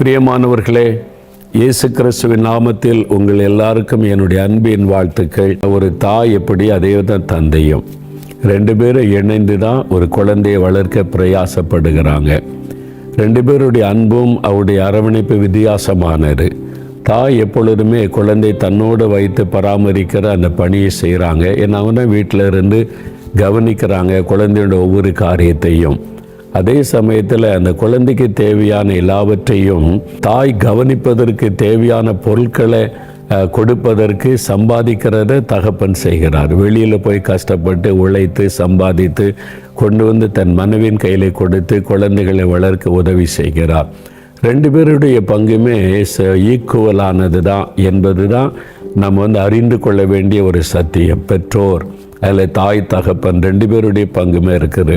பிரியமானவர்களே இயேசு கிறிஸ்துவின் நாமத்தில் உங்கள் எல்லாருக்கும் என்னுடைய அன்பின் வாழ்த்துக்கள். ஒரு தாய் எப்படி அதே தான் தந்தையும். ரெண்டு பேரும் இணைந்து தான் ஒரு குழந்தையை வளர்க்க பிரயாசப்படுகிறாங்க. ரெண்டு பேருடைய அன்பும் அவருடைய அரவணைப்பு வித்தியாசமானது. தாய் எப்பொழுதுமே குழந்தை தன்னோடு வைத்து பராமரிக்கிற அந்த பணியை செய்கிறாங்க ஏன்னா அவனை வீட்டில் இருந்து கவனிக்கிறாங்க குழந்தையோட ஒவ்வொரு காரியத்தையும். அதே சமயத்தில் அந்த குழந்தைக்கு தேவையான எல்லாவற்றையும் தாய் கவனிப்பதற்கு தேவையான பொருட்களை கொடுப்பதற்கு சம்பாதிக்கிறத தகப்பன் செய்கிறார். வெளியில் போய் கஷ்டப்பட்டு உழைத்து சம்பாதித்து கொண்டு வந்து தன் மனைவின் கையில் கொடுத்து குழந்தைகளை வளர்க்க உதவி செய்கிறார். ரெண்டு பேருடைய பங்குமே ஈக்குவலானது தான் என்பது தான் நம்ம வந்து அறிந்து கொள்ள வேண்டிய ஒரு சத்தியம். பெற்றோர் அதில் தாய் தகப்பன் ரெண்டு பேருடைய பங்குமே இருக்குது.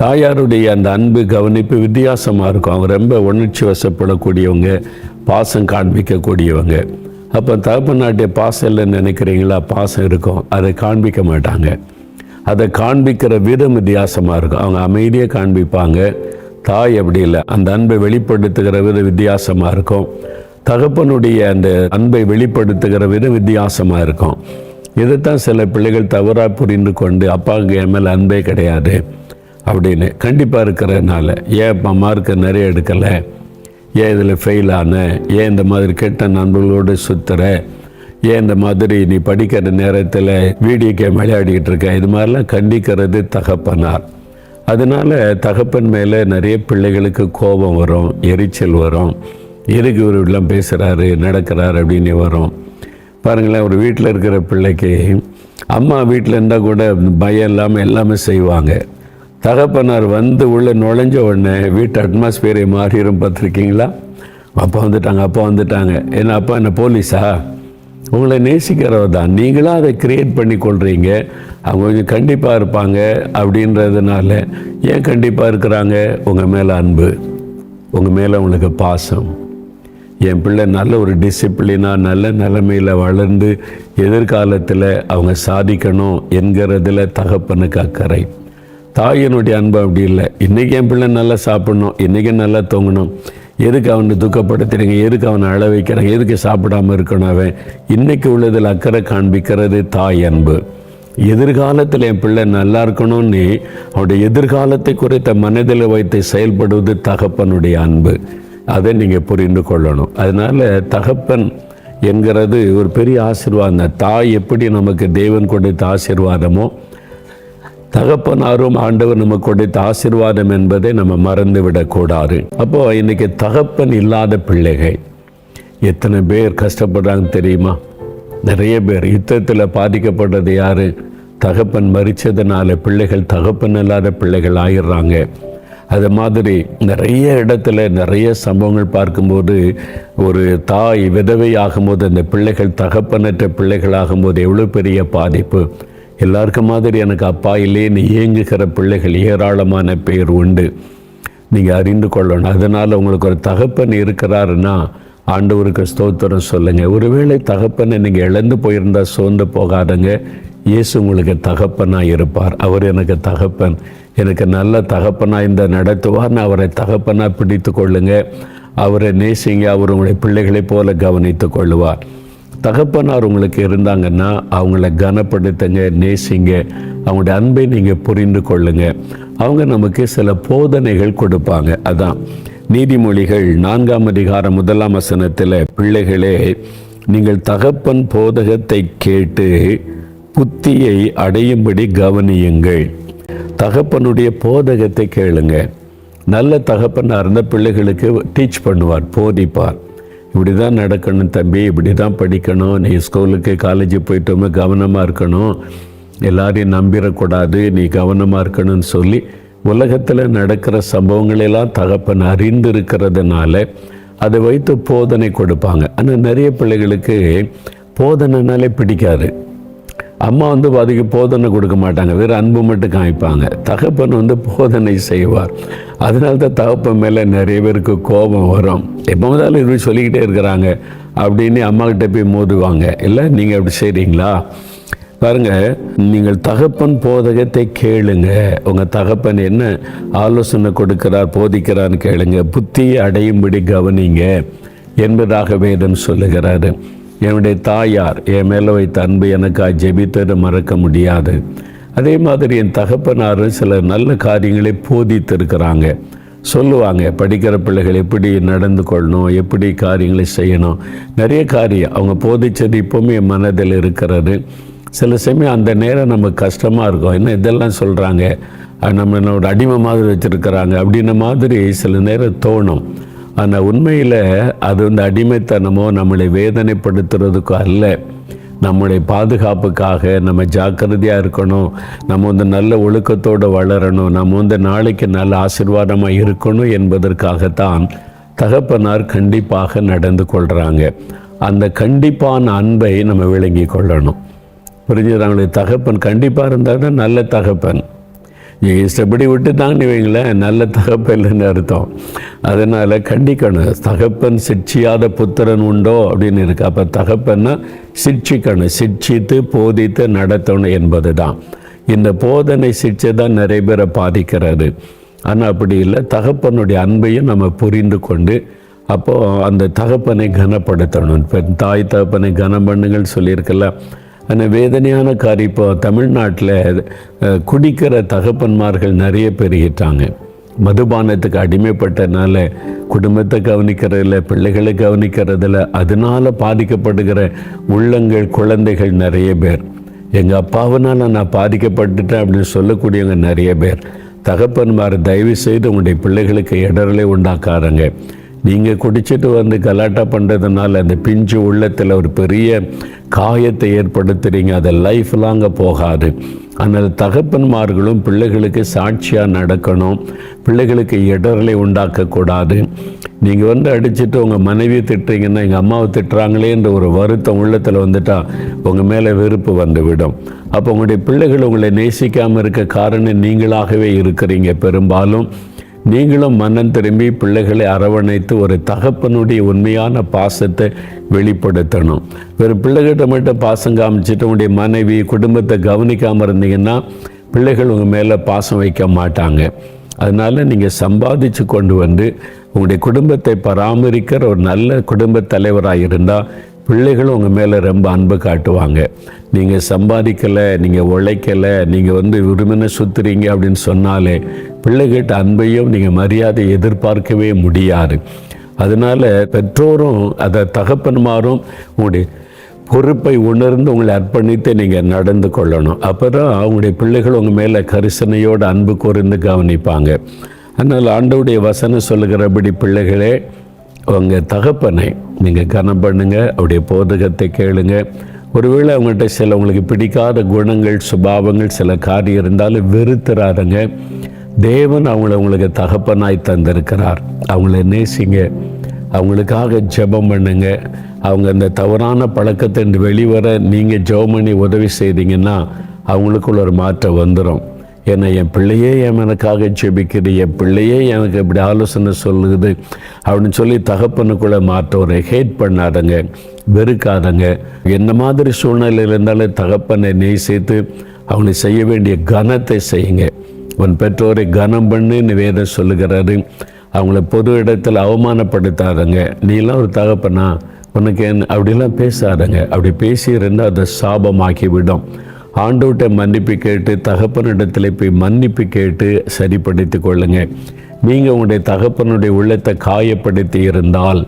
தாயாருடைய அந்த அன்பு கவனிப்பு வித்தியாசமாக இருக்கும். அவங்க ரொம்ப உணர்ச்சி வசப்படக்கூடியவங்க பாசம் காண்பிக்கக்கூடியவங்க. அப்போ தகப்பனாட்டிய பாசம் இல்லைன்னு நினைக்கிறீங்களா? பாசம் இருக்கும். அதை காண்பிக்க மாட்டாங்க. அதை காண்பிக்கிற விதம் வித்தியாசமாக இருக்கும். அவங்க அமைதியாக காண்பிப்பாங்க. தாய் அப்படி இல்லை. அந்த அன்பை வெளிப்படுத்துகிற விதம் வித்தியாசமாக இருக்கும். தகப்பனுடைய அந்த அன்பை வெளிப்படுத்துகிற விதம் வித்தியாசமாக இருக்கும். இதைத்தான் சில பிள்ளைகள் தவறாக புரிந்து கொண்டு அப்பாவுக்கு என் மேலே அன்பே கிடையாது. அப்படின்னு கண்டிப்பாக இருக்கிறதுனால ஏன் இப்போ மார்க்கு நிறைய எடுக்கலை? ஏன் இதில் ஃபெயில் ஆன? ஏன் இந்த மாதிரி கெட்ட நண்பர்களோடு சுற்றுற ஏன் இந்த மாதிரி நீ படிக்கிற நேரத்தில் வீடியோ கேம் விளையாடிக்கிட்டு இருக்க? இது மாதிரிலாம் கண்டிக்கிறது தகப்பனார். அதனால தகப்பன் மேலே நிறைய பிள்ளைகளுக்கு கோபம் வரும் எரிச்சல் வரும். எதுக்கு இவர் இப்படிலாம் பேசுகிறாரு நடக்கிறாரு அப்படின்னு வரும். பாருங்களேன் ஒரு வீட்டில் இருக்கிற பிள்ளைக்கு அம்மா வீட்டில் இருந்தால் கூட பயம் இல்லாமல் எல்லாமே செய்வாங்க. தகப்பனார் வந்து உள்ளே நுழைஞ்ச உடனே வீட்டு அட்மாஸ்பியரை மாறிடும் பார்த்துருக்கீங்களா? அப்பா வந்துட்டாங்க அப்பா வந்துட்டாங்க. ஏன்னா அப்பா என்ன போலீஸா? உங்களை நேசிக்கிறவர் தான். நீங்களாக அதை கிரியேட் பண்ணி கொள்கிறீங்க அவங்க கொஞ்சம் கண்டிப்பாக இருப்பாங்க. அப்படின்றதுனால ஏன் கண்டிப்பாக இருக்கிறாங்க? உங்கள் மேலே அன்பு. உங்கள் மேலே உங்களுக்கு பாசம். என் பிள்ளை நல்ல ஒரு டிசிப்ளினாக நல்ல நிலைமையில் வளர்ந்து எதிர்காலத்தில் அவங்க சாதிக்கணும் என்கிறதுல தகப்பனுக்கு அக்கறை. தாயினுடைய அன்பு அப்படி இல்லை. இன்றைக்கி என் பிள்ளை நல்லா சாப்பிடணும் இன்றைக்கி நல்லா தூங்கணும். எதுக்கு அவனை துக்கப்படுத்துறீங்க? எதுக்கு அவனை அழ வைக்கிறாங்க? எதுக்கு சாப்பிடாம இருக்கணும் அவன்? இன்றைக்கு உள்ளதில் அக்கறை காண்பிக்கிறது தாய் அன்பு. எதிர்காலத்தில் என் பிள்ளை நல்லா இருக்கணும்னு அவனுடைய எதிர்காலத்தை குறித்த மனதில் வைத்து செயல்படுவது தகப்பனுடைய அன்பு. அதை நீங்கள் புரிந்து கொள்ளணும். அதனால் தகப்பன் என்கிறது ஒரு பெரிய ஆசீர்வாதம். தாய் எப்படி நமக்கு தேவன் கொடுத்த ஆசீர்வாதமோ தகப்பனாரும் ஆண்டவர் நமக்கு கொடுத்த ஆசிர்வாதம் என்பதை நம்ம மறந்து விடக்கூடாது அப்போது இன்னைக்கு தகப்பன் இல்லாத பிள்ளைகள் எத்தனை பேர் கஷ்டப்படுறாங்க தெரியுமா? நிறைய பேர். யுத்தத்தில் பாதிக்கப்பட்டது யார்? தகப்பன் மறித்ததுனால பிள்ளைகள் தகப்பன் இல்லாத பிள்ளைகள் ஆயிடுறாங்க. அது மாதிரி நிறைய இடத்துல நிறைய சம்பவங்கள் பார்க்கும்போது ஒரு தாய் விதவை ஆகும்போது அந்த பிள்ளைகள் தகப்பனற்ற பிள்ளைகள் ஆகும்போது எவ்வளோ பெரிய பாதிப்பு. எல்லாருக்கும் மாதிரி எனக்கு அப்பா இல்லைன்னு ஏங்குகிற பிள்ளைகள் ஏராளமான பேர் உண்டு. நீங்கள் அறிந்து கொள்ளணும். அதனால் உங்களுக்கு ஒரு தகப்பன் இருக்கிறாருன்னா ஆண்டவருக்கு ஸ்தோத்திரம் சொல்லுங்கள் ஒருவேளை தகப்பனை நீங்கள் இழந்து போயிருந்தால் சோர்ந்து போகாதங்க. இயேசு உங்களுக்கு தகப்பனாக இருப்பார். அவர் எனக்கு தகப்பன். எனக்கு நல்ல தகப்பனாக இந்த நடத்துவார்னு அவரை தகப்பனாக பிடித்து கொள்ளுங்க. அவரை நேசிங்க. அவர் உங்களுடைய பிள்ளைகளைப் போல கவனித்து கொள்ளுவார். தகப்பனார் உங்களுக்கு இருந்தாங்கன்னா அவங்கள கனப்படுத்துங்க நேசிங்க. அவங்களுடைய அன்பை நீங்கள் புரிந்து கொள்ளுங்க. அவங்க நமக்கு சில போதனைகள் கொடுப்பாங்க. அதான் நீதிமொழிகள் நான்காம் அதிகாரம் முதலாம் வசனத்தில் பிள்ளைகளே நீங்கள் தகப்பன் போதகத்தை கேட்டு புத்தியை அடையும்படி கவனியுங்கள். தகப்பனுடைய போதகத்தை கேளுங்க. நல்ல தகப்பனாக இருந்த பிள்ளைகளுக்கு டீச் பண்ணுவார் போதிப்பார். இப்படி தான் நடக்கணும் தம்பி இப்படி தான் படிக்கணும். நீ ஸ்கூலுக்கு காலேஜ் போயிட்டோமே கவனமாக இருக்கணும். எல்லாரையும் நம்பிடக்கூடாது நீ கவனமாக இருக்கணும்னு சொல்லி உலகத்தில் நடக்கிற சம்பவங்களெல்லாம் தகப்பன் அறிந்திருக்கிறதுனால அதை வைத்து போதனை கொடுப்பாங்க. ஆனால் நிறைய பிள்ளைகளுக்கு போதனைனாலே பிடிக்காது. அம்மா வந்து அதுக்கு போதனை கொடுக்க மாட்டாங்க. வெறும் அன்பு மட்டும் காமிப்பாங்க. தகப்பன் வந்து போதனை செய்வார். அதனால தான் தகப்பன் மேலே நிறைய பேருக்கு கோபம் வரும். எப்போ முதல்ல இப்படி சொல்லிக்கிட்டே இருக்கிறாங்க. அப்படின்னு அம்மாக்கிட்ட போய் மோதுவாங்க. இல்லை நீங்கள் அப்படி செய்கிறீங்களா பாருங்க நீங்கள் தகப்பன் போதகத்தை கேளுங்க. உங்கள் தகப்பன் என்ன ஆலோசனை கொடுக்கிறார் போதிக்கிறார்னு கேளுங்க. புத்தியை அடையும்படி கவனிங்க. என்பதாக வேதம் சொல்லுகிறாரு. என்னுடைய தாயார் என் மேலே வைத்த அன்பு எனக்காக ஜெபித்ததை மறக்க முடியாது. அதே மாதிரி என் தகப்பனாரும் சில நல்ல காரியங்களை போதித்திருக்கிறாங்க. சொல்லுவாங்க படிக்கிற பிள்ளைகள் எப்படி நடந்து கொள்ளணும் எப்படி காரியங்களை செய்யணும். நிறைய காரியம் அவங்க போதிச்சது இப்போவுமே என் மனதில் இருக்கிறது. சில சமயம் அந்த நேரம் நமக்கு கஷ்டமாக இருக்கும். என்ன இதெல்லாம் சொல்கிறாங்க நம்ம என்னோட அடிமை மாதிரி வச்சுருக்கிறாங்க அப்படின்ன மாதிரி சில நேரம் தோணும். ஆனால் உண்மையில் அது வந்து அடிமைத்தனமோ நம்மளை வேதனைப்படுத்துறதுக்கோ அல்ல. நம்முடைய பாதுகாப்புக்காக நம்ம ஜாக்கிரதையாக இருக்கணும். நம்ம வந்து நல்ல ஒழுக்கத்தோடு வளரணும். நம்ம வந்து நாளைக்கு நல்ல ஆசிர்வாதமாக இருக்கணும் என்பதற்காகத்தான் தகப்பனார் கண்டிப்பாக நடந்து கொள்கிறாங்க அந்த கண்டிப்பான அன்பை நம்ம விளங்கி கொள்ளணும். புரிஞ்சுதாங்களே தகப்பன் கண்டிப்பாக இருந்தால் தான் நல்ல தகப்பன். நீங்கள் இஷ்டப்படி விட்டுட்டாங்கன்னு வைங்களேன் நல்ல தகப்பல்னு அர்த்தம். அதனால் கண்டிக்கணும் தகப்பன் சிட்சியாத புத்திரன் உண்டோ அப்படின்னு இருக்கு. அப்போ தகப்பன்னா சிட்சிக்கணும் சிட்சித்து போதித்து நடத்தணும் என்பது தான் இந்த போதனை சிட்சை தான் நிறைய பேரை பாதிக்கிறது. ஆனால் அப்படி இல்லை தகப்பனுடைய அன்பையும் நம்ம புரிந்து கொண்டு அப்போது அந்த தகப்பனை கனப்படுத்தணும். இப்போ தாய் தகப்பனை கனம் பண்ணுங்கள் சொல்லியிருக்கலாம் ஆனால் வேதனையான காரியம் இப்போ தமிழ்நாட்டில் குடிக்கிற தகப்பன்மார்கள் நிறைய பெருகிட்டாங்க மதுபானத்துக்கு அடிமைப்பட்டனால குடும்பத்தை கவனிக்கிறதில்ல பிள்ளைகளை கவனிக்கிறதில்ல அதனால் பாதிக்கப்படுகிற உள்ளங்கள் குழந்தைகள் நிறைய பேர். எங்கள் அப்பாவனால் நான் பாதிக்கப்பட்டுட்டேன் அப்படின்னு சொல்லக்கூடியவங்க நிறைய பேர். தகப்பன்மார் தயவு செய்து உங்களுடைய பிள்ளைகளுக்கு இடரலை உண்டாக்காருங்க நீங்கள் குடிச்சிட்டு வந்து கலாட்டா பண்ணுறதுனால அந்த பிஞ்சு உள்ளத்தில் ஒரு பெரிய காயத்தை ஏற்படுத்துகிறீங்க அதை லைஃப் லாங்க போகாது. அந்த தகப்பன்மார்களும் பிள்ளைகளுக்கு சாட்சியாக நடக்கணும். பிள்ளைகளுக்கு இடரலை உண்டாக்கக்கூடாது. நீங்கள் வந்து அடிச்சுட்டு உங்கள் மனைவியை திட்டுறீங்கன்னா எங்கள் அம்மாவை திட்டுறாங்களேன்ற ஒரு வருத்தம் உள்ளத்தில் வந்துட்டால் உங்கள் மேலே வெறுப்பு வந்துவிடும். அப்போ உங்களுடைய பிள்ளைகள் உங்களை நேசிக்காமல் இருக்க காரணம் நீங்களாகவே இருக்கிறீங்க. பெரும்பாலும் நீங்களும் மனம் திரும்பி பிள்ளைகளை அரவணைத்து ஒரு தகப்பனுடைய உண்மையான பாசத்தை வெளிப்படுத்தணும். வெறும் பிள்ளைகிட்ட மட்டும் பாசம் காமிச்சிட்டு உங்களுடைய மனைவி குடும்பத்தை கவனிக்காமல் இருந்தீங்கன்னா பிள்ளைகள் உங்கள் மேலே பாசம் வைக்க மாட்டாங்க. அதனால் நீங்கள் சம்பாதிச்சு கொண்டு வந்து உங்களுடைய குடும்பத்தை பராமரிக்கிற ஒரு நல்ல குடும்ப தலைவராக இருந்தால் பிள்ளைகளும் உங்கள் மேலே ரொம்ப அன்பு காட்டுவாங்க. நீங்கள் சம்பாதிக்கலை நீங்கள் உழைக்கலை நீங்கள் வந்து விரும்பின சுற்றுறீங்க அப்படின்னு சொன்னாலே பிள்ளைகிட்ட அன்பையும் நீங்கள் மரியாதை எதிர்பார்க்கவே முடியாது. அதனால் பெற்றோரும் அதை தகப்பன்மாரும் உங்களுடைய பொறுப்பை உணர்ந்து உங்களை அர்ப்பணித்து நீங்கள் நடந்து கொள்ளணும். அப்போ தான் அவங்களுடைய பிள்ளைகள் உங்கள் மேலே கரிசனையோடு அன்பு கூர்ந்து கவனிப்பாங்க. அதனால் ஆண்டவுடைய வசனம் சொல்லுகிறபடி பிள்ளைகளே உங்கள் தகப்பனை நீங்கள் கனம் பண்ணுங்கள் அவருடைய போதகத்தை கேளுங்க. ஒருவேளை அவங்கள்ட்ட சில உங்களுக்கு பிடிக்காத குணங்கள் சுபாவங்கள் சில காரியம் இருந்தாலும் வெறுத்துறாருங்க தேவன் அவங்கள உங்களுக்கு தகப்பனாய் தந்திருக்கிறார். அவங்கள நேசிங்க. அவங்களுக்காக ஜெபம் பண்ணுங்க. அவங்க அந்த தவறான பழக்கத்தை வெளிவர நீங்கள் ஜெபம் பண்ணி உதவி செய்தீங்கன்னா அவங்களுக்குள்ள ஒரு மாற்றம் வந்துடும் ஏன்னா என் பிள்ளையே என் எனக்காக ஜெபிக்குது. என் பிள்ளையே எனக்கு இப்படி ஆலோசனை சொல்லுது. அப்படின்னு சொல்லி தகப்பனுக்குள்ளே மாற்றம் ஹேட் பண்ணாதங்க. வெறுக்காதங்க. என்ன மாதிரி சூழ்நிலையில் இருந்தாலும் தகப்பனை நேசித்து அவங்களை செய்ய வேண்டிய கனத்தை செய்யுங்க. உன் பெற்றோரை கனம் பண்ணுன்னு வேதம் சொல்லுகிறாரு. அவங்கள பொது இடத்துல அவமானப்படுத்தாதங்க. நீலாம் ஒரு தகப்பனா? உனக்கு என்ன அப்படிலாம் பேசாதங்க. அப்படி பேசியிருந்தால் அதை சாபமாக்கிவிடும் விடும் மன்னிப்பு கேட்டு தகப்பனிடத்தில் போய் மன்னிப்பு கேட்டு சரிப்படுத்தி கொள்ளுங்க. நீங்கள் உங்களுடைய தகப்பனுடைய உள்ளத்தை காயப்படுத்தி இருந்தால்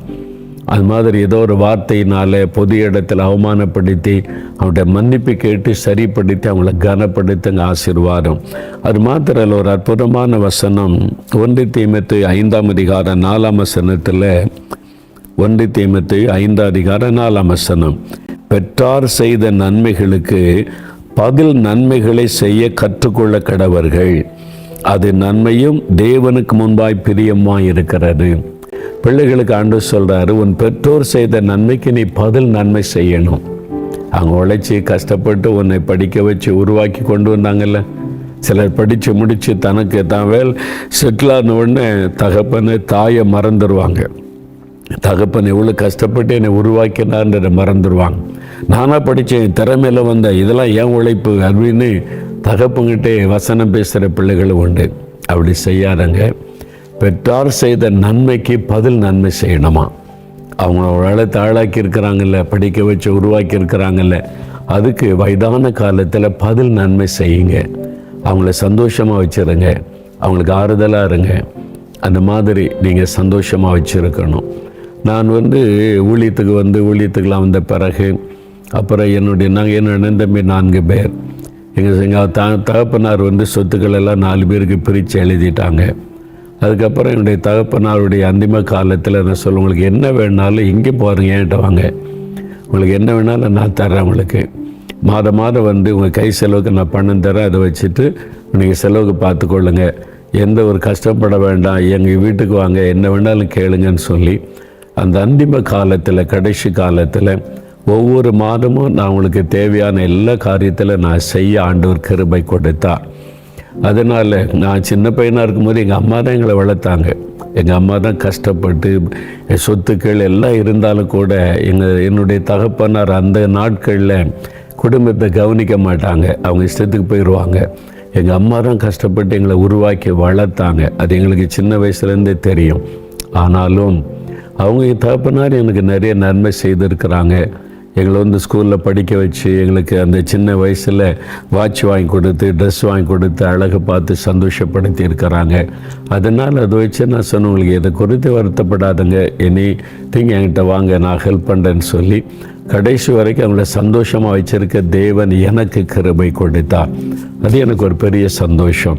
அது மாதிரி ஏதோ ஒரு வார்த்தையினால பொது இடத்தில் அவமானப்படுத்தி அவங்கள்ட்ட மன்னிப்பு கேட்டு சரிப்படுத்தி அவங்கள கனப்படுத்துங்க ஆசீர்வாதம். அது மாத்திரம் ஒரு அற்புதமான வசனம். ஒன்று தீமத்து ஐந்தாம் அதிகார நாலாம் வசனத்தில் ஒன்று தீமத்து ஐந்தாம் அதிகார நாலாம் வசனம். பெற்றார் செய்த நன்மைகளுக்கு பதில் நன்மைகளை செய்ய கற்றுக்கொள்ள கடவர்கள். அது நன்மையும் தேவனுக்கு முன்பாய் பிரியமாக இருக்கிறது. பிள்ளைகளுக்கு ஆண்டு சொல்கிறாரு உன் பெற்றோர் செய்த நன்மைக்கு நீ பதில் நன்மை செய்யணும். அவங்க உழைச்சி கஷ்டப்பட்டு உன்னை படிக்க வச்சு உருவாக்கி கொண்டு வந்தாங்கல்ல. சிலர் படித்து முடித்து தனக்கு தான் வேல் செட்டிலான உடனே தகப்பனை தாயை மறந்துடுவாங்க தகப்பன் எவ்வளோ கஷ்டப்பட்டு என்னை உருவாக்கினார்ன்றதை மறந்துடுவாங்க நானாக படித்தேன் திறமையில வந்த இதெல்லாம் ஏன் உழைப்பு? அப்படின்னு தகப்பங்கிட்டே வசனம் பேசுகிற பிள்ளைகளும் உண்டு. அப்படி செய்யாதங்க. பெற்றார் செய்த நன்மைக்கு பதில் நன்மை செய்யணுமா? அவங்க ஒரு தாழாக்கி இருக்கிறாங்கல்ல படிக்க வச்சு உருவாக்கி இருக்கிறாங்கல்ல அதுக்கு வயதான காலத்தில் பதில் நன்மை செய்யுங்க. அவங்கள சந்தோஷமாக வச்சுருங்க. அவங்களுக்கு ஆறுதலாக இருங்க. அந்த மாதிரி நீங்கள் சந்தோஷமாக வச்சுருக்கணும். நான் வந்து ஊழியத்துக்கு வந்து ஊழியத்துக்கெலாம் வந்த பிறகு அப்புறம் என்னுடைய நாங்கள் என்னோட தம்பி நான்கு பேர். எங்கள் எங்கள் த தகப்பனார் வந்து சொத்துக்கள் எல்லாம் நாலு பேருக்கு பிரித்து எழுதிட்டாங்க. அதுக்கப்புறம் என்னுடைய தகப்பனாருடைய அந்திம காலத்தில் நான் சொல்ல உங்களுக்கு என்ன வேணாலும் இங்கே போகிறீங்க என்கிட்ட வாங்க. உங்களுக்கு என்ன வேணாலும் நான் தரேன் உங்களுக்கு. மாதம் மாதம் வந்து உங்கள் கை செலவுக்கு நான் பணம் தரேன் அதை வச்சுட்டு நீங்கள் செலவுக்கு பார்த்துக்கொள்ளுங்க. எந்த ஒரு கஷ்டப்பட வேண்டாம் எங்கள் வீட்டுக்கு வாங்க என்ன வேணாலும் கேளுங்கன்னு சொல்லி அந்த அந்திம காலத்தில் கடைசி காலத்தில் ஒவ்வொரு மாதமும் நான் உங்களுக்கு தேவையான எல்லா காரியத்தில் நான் செய்ய ஆண்டவர் கிருபை கொடுத்தா. அதனால் நான் சின்ன பையனாக இருக்கும்போது எங்கள் அம்மா தான் எங்களை வளர்த்தாங்க. எங்கள் அம்மா தான் கஷ்டப்பட்டு என் சொத்துக்கள் எல்லாம் இருந்தாலும் கூட எங்கள் என்னுடைய தகப்பனார் அந்த நாட்களில் குடும்பத்தை கவனிக்க மாட்டாங்க. அவங்க இஷ்டத்துக்கு போயிடுவாங்க எங்கள் அம்மா தான் கஷ்டப்பட்டு எங்களை உருவாக்கி வளர்த்தாங்க. அது எங்களுக்கு சின்ன வயசுலேருந்தே தெரியும். ஆனாலும் அவங்க என் தகப்பனார் எனக்கு நிறைய நன்மை செய்திருக்கிறாங்க. எங்களை வந்து ஸ்கூலில் படிக்க வச்சு எங்களுக்கு அந்த சின்ன வயசில் வாட்ச் வாங்கி கொடுத்து ட்ரெஸ் வாங்கி கொடுத்து அழகை பார்த்து சந்தோஷப்படுத்தி இருக்கிறாங்க. அதனால் அதை வச்சு நான் சொன்னேன் உங்களுக்கு இதை குறித்து வருத்தப்படாதுங்க. இனி திங்க என்கிட்ட வாங்க நான் ஹெல்ப் பண்ணுறேன்னு சொல்லி. கடைசி வரைக்கும் அவங்கள சந்தோஷமாக வச்சிருக்க தேவன் எனக்கு கிருபை கொடுத்தா அது எனக்கு ஒரு பெரிய சந்தோஷம்.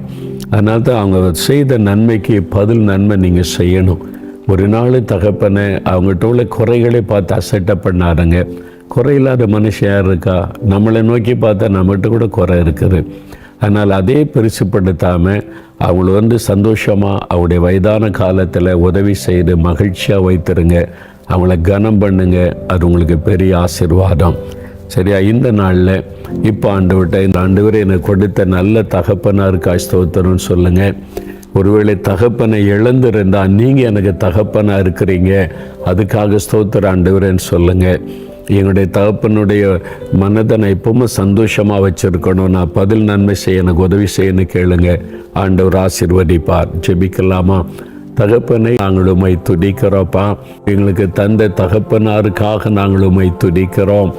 அதனால தான் அவங்க செய்த நன்மைக்கு பதில் நன்மை நீங்கள் செய்யணும். ஒரு நாள் தகப்பனை அவங்ககிட்ட உள்ள குறைகளை பார்த்து அசட்டை பண்ணாருங்க குறையில்லாத மனுஷன் யார் இருக்கா? நம்மளை நோக்கி பார்த்தா நம்மகிட்ட கூட குறை இருக்குது. அதனால் அதே பெருசுப்படுத்தாமல் அவங்கள வந்து சந்தோஷமாக அவருடைய வயதான காலத்தில் உதவி செய்து மகிழ்ச்சியாக வைத்திருங்க. அவங்கள கனம் பண்ணுங்க. அது உங்களுக்கு பெரிய ஆசிர்வாதம். சரியா? இந்த நாளில் இப்போ ஆண்டு விட்ட இந்த ஆண்டு வரை எனக்கு கொடுத்த நல்ல தகப்பனாருக்கு ஸ்தோத்திரம்னு சொல்லுங்கள் ஒருவேளை தகப்பனை இழந்திருந்தால் நீங்கள் எனக்கு தகப்பனாக இருக்கிறீங்க. அதுக்காக ஸ்தோத்திர ஆண்டவரேன்னு சொல்லுங்கள் எங்களுடைய தகப்பனுடைய மனதை நான் எப்பவுமே சந்தோஷமாக வச்சுருக்கணும். நான் பதில் நன்மை செய்ய எனக்கு உதவி செய்யணும் கேளுங்க. ஆண்டவர் ஆசிர்வதிப்பார். ஜெபிக்கலாமா? தகப்பனை நாங்கள் உமை துடிக்கிறோப்பா எங்களுக்கு தந்த தகப்பனாருக்காக நாங்கள் உமை துடிக்கிறோம்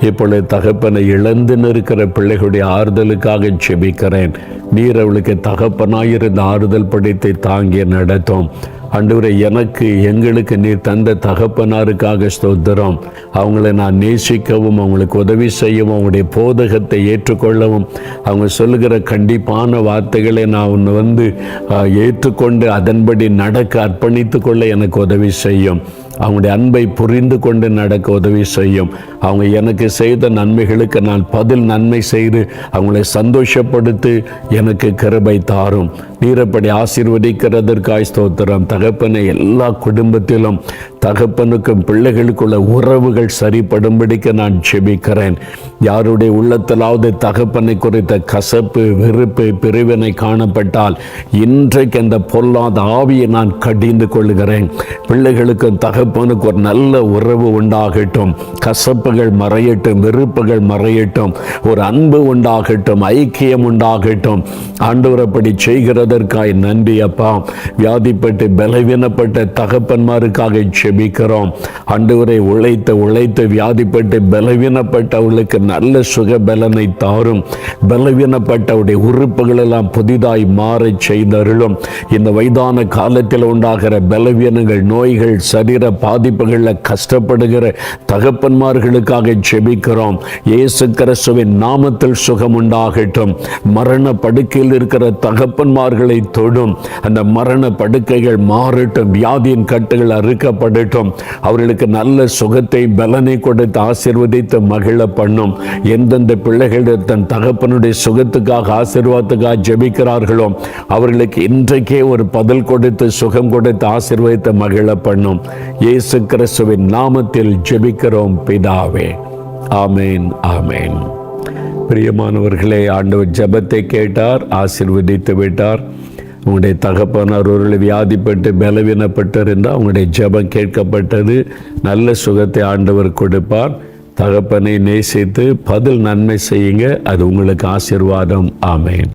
இப்பொழுது தகப்பனை இழந்து நிற்கிற பிள்ளைகளுடைய ஆறுதலுக்காக செபிக்கிறேன் நீர் அவளுக்கு தகப்பனாயிருந்த ஆறுதல் படைத்தை தாங்கி நடத்தும். அன்றுவரை எனக்கு எங்களுக்கு நீர் தந்த தகப்பனாருக்காக ஸ்தோத்திரம். அவங்கள நான் நேசிக்கவும் அவங்களுக்கு உதவி செய்யவும் அவங்களுடைய போதகத்தை ஏற்றுக்கொள்ளவும் அவங்க சொல்லுகிற கண்டிப்பான வார்த்தைகளை நான் ஒன்று வந்து ஏற்றுக்கொண்டு அதன்படி நடக்க அர்ப்பணித்து கொள்ள எனக்கு உதவி செய்யும். அவங்களுடைய அன்பை புரிந்து கொண்டு நடக்க உதவி செய்யும். அவங்க எனக்கு செய்த நன்மைகளுக்கு நான் பதில் நன்மை செய்து அவங்களை சந்தோஷப்படுத்தி எனக்கு கிருபை தாரும். நீரப்படி ஆசீர்வதிக்கிறதற்காய் ஸ்தோத்திரம். தகப்பனை எல்லா குடும்பத்திலும் தகப்பனுக்கும் பிள்ளைகளுக்குள்ள உறவுகள் சரிப்படும்படிக்க நான் செபிக்கிறேன். யாருடைய உள்ளத்திலாவது தகப்பனை குறித்த கசப்பு வெறுப்பு பிரிவினை காணப்பட்டால் இன்றைக்கு அந்த பொல்லாத ஆவியை நான் கடிந்து கொள்கிறேன் பிள்ளைகளுக்கும் தகப்பனுக்கு ஒரு நல்ல உறவு உண்டாகட்டும். கசப்புகள் மறையட்டும் வெறுப்புகள் மறையட்டும். ஒரு அன்பு உண்டாகட்டும் ஐக்கியம் உண்டாகட்டும். ஆண்டவரப்படி செய்கிறதற்காய் நன்றி அப்பா. வியாதிப்பட்டு பலவீனப்பட்ட தகப்பன்மாருக்காக செபிக்கிறோம் ஆண்டவரை உழைத்து உழைத்து வியாதிப்பட்டு பலவீனப்பட்டவர்களுக்கு நல்ல சுக பலனை தாரும். பலவீனப்பட்டவுடைய உறுப்புகள் எல்லாம் புதிதாய் மாற செய்தருளும். இந்த வயதான காலத்தில் உண்டாகிற பலவீனங்கள் நோய்கள் சரீர பாதிப்புகளில் கஷ்டப்படுகிற தகப்பன்மார்களுக்காக செபிக்கிறோம் இயேசு கிறிஸ்துவின் நாமத்தில் சுகம் உண்டாகட்டும். மரண படுக்கையில் இருக்கிற தகப்பன்மார்களை தொடும். அந்த மரண படுக்கைகள் மாறட்டும். வியாதியின் கட்டுகள் அறுக்கப்படும். அறுக்கப்படட்டும் அவர்களுக்கு நல்ல சுகத்தை பலனை கொடுத்து ஆசீர்வதித்து மகிழ பண்ணும். எந்தெந்த பிள்ளைகள் தன் தகப்பனுடைய சுகத்துக்காக ஆசீர்வாதத்துக்காக ஜெபிக்கிறார்களோ அவர்களுக்கு இன்றைக்கே ஒரு பதில் கொடுத்து சுகம் கொடுத்து ஆசீர்வதித்து மகிழ பண்ணும். இயேசு கிறிஸ்துவின் நாமத்தில் ஜெபிக்கிறோம் பிதாவே. ஆமேன் ஆமேன். பிரியமானவர்களே ஆண்டவர் ஜபத்தை கேட்டார் ஆசீர்வதித்து விட்டார். உங்களுடைய தகப்பனார் ஒருவர்களை வியாதிப்பட்டு பலவீனப்பட்டு என்றால் உங்களுடைய ஜெபம் கேட்கப்பட்டது. நல்ல சுகத்தை ஆண்டவர் கொடுப்பார். தகப்பனை நேசித்து பதில் நன்மை செய்யுங்க. அது உங்களுக்கு ஆசீர்வாதம். ஆமேன்.